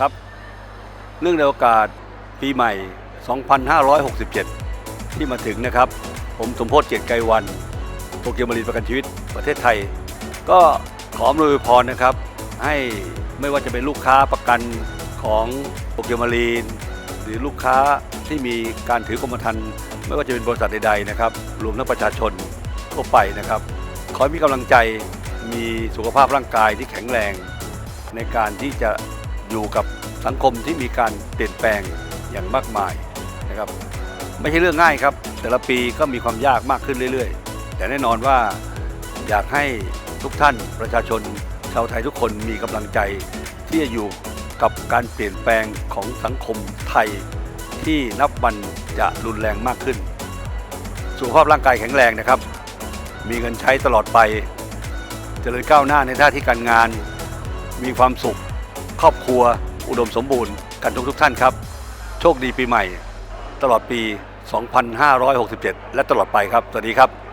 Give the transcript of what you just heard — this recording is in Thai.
ครับ เนื่องในโอกาสปีใหม่ 2567 ที่มาถึงนะครับ ผมสมโพศเกียรติไกรวันโตเกียวมารีนประกันชีวิตประเทศไทย ก็ขออำนวยพรนะครับ ให้ไม่ว่าจะเป็นลูกค้าประกันของโตเกียวมารีนหรือลูกค้าที่มีการถือกรมธรรม์ไม่ว่าจะเป็นบริษัทใดๆนะครับ รวมทั้งประชาชนทั่วไปนะครับ ขอให้มีกำลังใจมีสุขภาพร่างกายที่แข็งแรงในการที่จะ อยู่กับสังคมที่มีการเปลี่ยนแปลงอย่างมากมายนะครับไม่ใช่เรื่องง่ายครับ แต่ละปีก็มีความยากมากขึ้นเรื่อยๆ แต่แน่นอนว่าอยากให้ทุกท่านประชาชนชาวไทยทุกคนมีกำลังใจที่จะอยู่กับการเปลี่ยนแปลงของสังคมไทยที่นับวันจะรุนแรงมากขึ้น สุขภาพร่างกายแข็งแรงนะครับ มีเงินใช้ตลอดไปเจริญก้าวหน้าในหน้าที่การงาน มีความสุข ครอบครัว อุดมสมบูรณ์กันทุกทุกท่านครับ โชคดีปีใหม่ ตลอดปี 2567 และตลอดไปครับ สวัสดีครับ